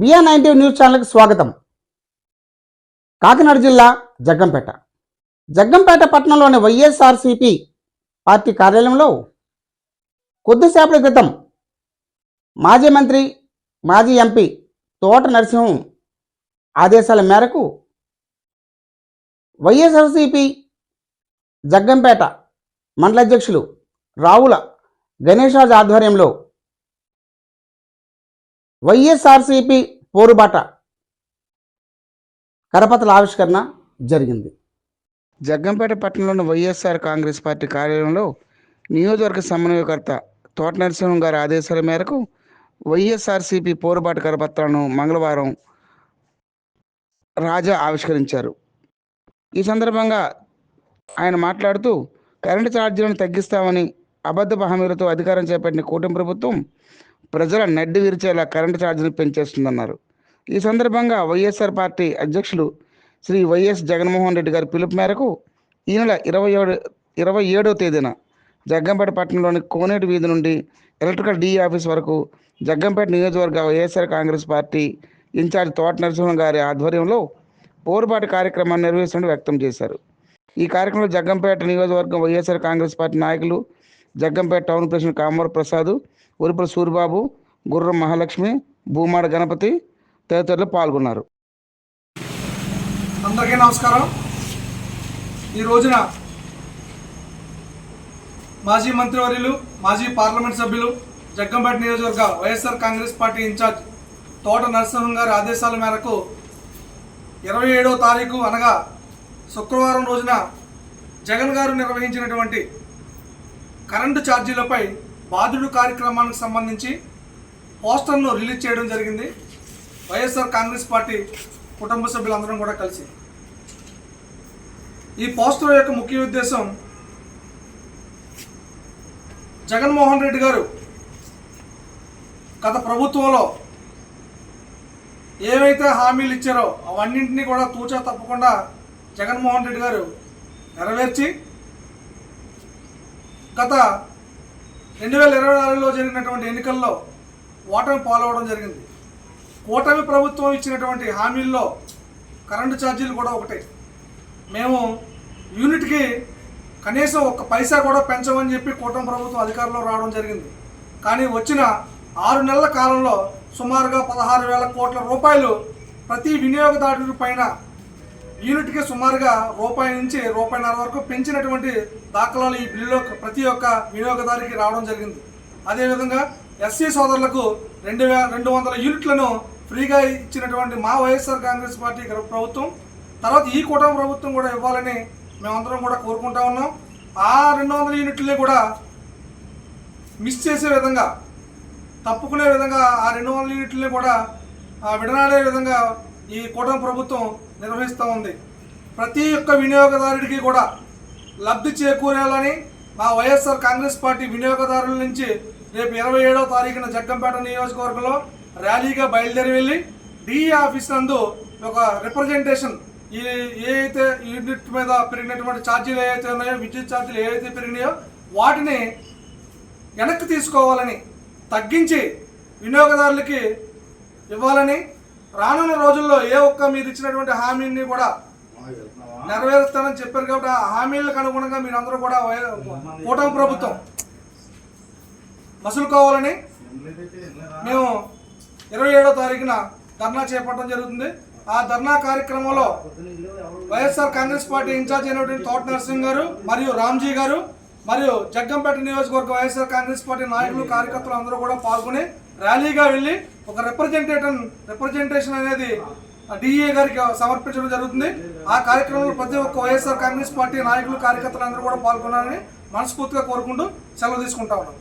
BR ninety news ఛానల్కి స్వాగతం. కాకినాడ జిల్లా జగ్గంపేట. జగ్గంపేట పట్టణంలోని వైఎస్ఆర్సిపి పార్టీ కార్యాలయంలో కొద్దిసేపటి క్రితం మాజీ మంత్రి మాజీ ఎంపీ తోట నరసింహం ఆదేశాల మేరకు వైఎస్ఆర్సిపి జగ్గంపేట మండల అధ్యక్షులు రావుల గణేషరాజు ఆధ్వర్యంలో వైఎస్ఆర్సిపి పోరుబాట కరపత్రాల ఆవిష్కరణ జరిగింది. జగ్గంపేట పట్టణంలోని వైఎస్ఆర్ కాంగ్రెస్ పార్టీ కార్యాలయంలో నియోజకవర్గ సమన్వయకర్త తోట నరసింహం గారి ఆదేశాల మేరకు వైఎస్ఆర్సిపి పోరుబాట కరపత్రాలను మంగళవారం రాజా ఆవిష్కరించారు. ఈ సందర్భంగా ఆయన మాట్లాడుతూ కరెంటు ఛార్జీలను తగ్గిస్తామని అబద్ధ హామీలతో అధికారం చేపట్టిన కూటమి ప్రభుత్వం ప్రజల నడ్డి విరిచేలా కరెంటు ఛార్జీలు పెంచేస్తుందన్నారు. ఈ సందర్భంగా వైఎస్ఆర్ పార్టీ అధ్యక్షులు శ్రీ వైఎస్ జగన్మోహన్ రెడ్డి గారి పిలుపు మేరకు ఈ నెల ఇరవై ఏడు ఇరవై ఏడవ తేదీన జగ్గంపేట పట్టణంలోని కోనేటి వీధి నుండి ఎలక్ట్రికల్ డిఈ ఆఫీస్ వరకు జగ్గంపేట నియోజకవర్గ వైఎస్ఆర్ కాంగ్రెస్ పార్టీ ఇన్ఛార్జ్ తోట నరసింహం గారి ఆధ్వర్యంలో పోరుబాటు కార్యక్రమాన్ని నిర్వహిస్తున్నట్టు వ్యక్తం చేశారు. ఈ కార్యక్రమంలో జగ్గంపేట నియోజకవర్గం వైఎస్ఆర్ కాంగ్రెస్ పార్టీ నాయకులు జగ్గంపేట టౌన్ ప్రెసిడెంట్ కామవర ప్రసాద్ ఉరిపల సూరిబాబు గుర్రం మహాలక్ష్మి భూమాడ గణపతి తదితరులు పాల్గొన్నారు. అందరికీ నమస్కారం. ఈ రోజున మాజీ మంత్రివర్యులు మాజీ పార్లమెంట్ సభ్యులు జగ్గంపేట నియోజకవర్గ వైఎస్ఆర్ కాంగ్రెస్ పార్టీ ఇన్ఛార్జ్ తోట నరసింహం గారి ఆదేశాల మేరకు ఇరవై ఏడవ తారీఖు అనగా శుక్రవారం రోజున జగన్ గారు నిర్వహించినటువంటి కరెంటు ఛార్జీలపై బాధుడు కార్యక్రమానికి సంబంధించి పోస్టర్ను రిలీజ్ చేయడం జరిగింది. వైఎస్ఆర్ కాంగ్రెస్ పార్టీ కుటుంబ సభ్యులందరం కూడా కలిసి. ఈ పోస్టర్ యొక్క ముఖ్య ఉద్దేశం జగన్మోహన్ రెడ్డి గారు గత ప్రభుత్వంలో ఏవైతే హామీలు ఇచ్చారో అవన్నింటినీ కూడా తూచా తప్పకుండా జగన్మోహన్ రెడ్డి గారు నెరవేర్చి గత రెండు వేల ఇరవై నాలుగులో జరిగినటువంటి ఎన్నికల్లో ఓటమి పాల్గొనడం జరిగింది. కూటమి ప్రభుత్వం ఇచ్చినటువంటి హామీల్లో కరెంటు ఛార్జీలు కూడా ఒకటే. మేము యూనిట్కి కనీసం ఒక్క పైసా కూడా పెంచమని చెప్పి కూటమి ప్రభుత్వం అధికారంలో రావడం జరిగింది. కానీ వచ్చిన ఆరు నెలల కాలంలో సుమారుగా పదహారు వేల కోట్ల రూపాయలు ప్రతి వినియోగదారుడి పైన యూనిట్కి సుమారుగా రూపాయి నుంచి రూపాయిన్నర వరకు పెంచినటువంటి దాఖలాలు ఈ బిల్లులో ప్రతి ఒక్క వినియోగదారికి రావడం జరిగింది. అదేవిధంగా ఎస్సీ సోదరులకు రెండు వే రెండు వందల యూనిట్లను ఫ్రీగా ఇచ్చినటువంటి మా వైఎస్ఆర్ కాంగ్రెస్ పార్టీ ప్రభుత్వం. తర్వాత ఈ కూటమి ప్రభుత్వం కూడా ఇవ్వాలని మేమందరం కూడా కోరుకుంటా ఉన్నాం. ఆ రెండు వందల యూనిట్లని కూడా మిస్ చేసే విధంగా తప్పుకునే విధంగా ఆ రెండు వందల యూనిట్లని కూడా విడనాడే విధంగా ఈ కూటమి ప్రభుత్వం నిర్వహిస్తూ ఉంది. ప్రతి ఒక్క వినియోగదారుడికి కూడా లబ్ధి చేకూరాలని మా వైఎస్ఆర్ కాంగ్రెస్ పార్టీ వినియోగదారుల నుంచి రేపు ఇరవై ఏడవ తారీఖున జగ్గంపేట నియోజకవర్గంలో ర్యాలీగా బయలుదేరి వెళ్ళి డిఈ ఆఫీస్ నందు ఒక రిప్రజెంటేషన్ ఈ ఏ యూనిట్ మీద పెరిగినటువంటి ఛార్జీలు ఏవైతే ఉన్నాయో విద్యుత్ ఛార్జీలు ఏవైతే పెరిగినాయో వాటిని వెనక్కి తీసుకోవాలని తగ్గించి వినియోగదారులకి ఇవ్వాలని రానున్న రోజుల్లో ఏ ఒక్క మీరు ఇచ్చినటువంటి హామీని కూడా నెరవేరుస్తానని చెప్పారు కాబట్టి ఆ హామీలకు అనుగుణంగా మీరు అందరూ కూడా కూటమి ప్రభుత్వం మసులుకోవాలని మేము ఇరవై ఏడో తారీఖున ధర్నా చేపట్టడం జరుగుతుంది. ఆ ధర్నా కార్యక్రమంలో వైఎస్ఆర్ కాంగ్రెస్ పార్టీ ఇన్ఛార్జ్ అయినటువంటి తోట నరసింహ్ గారు మరియు రామ్జీ గారు మరియు జగ్గంపేట నియోజకవర్గ వైఎస్ఆర్ కాంగ్రెస్ పార్టీ నాయకులు కార్యకర్తలు అందరూ కూడా పాల్గొని ర్యాలీగా వెళ్ళి ఒక రిప్రజెంటేషన్ రిప్రజెంటేషన్ అనేది డిఏ గారికి సమర్పించడం జరుగుతుంది. ఆ కార్యక్రమంలో ప్రతి ఒక్క వైఎస్ఆర్ కాంగ్రెస్ పార్టీ నాయకులు కార్యకర్తలు అందరూ కూడా పాల్గొనాలని మనస్ఫూర్తిగా కోరుకుంటూ సెలవు తీసుకుంటా ఉన్నాం.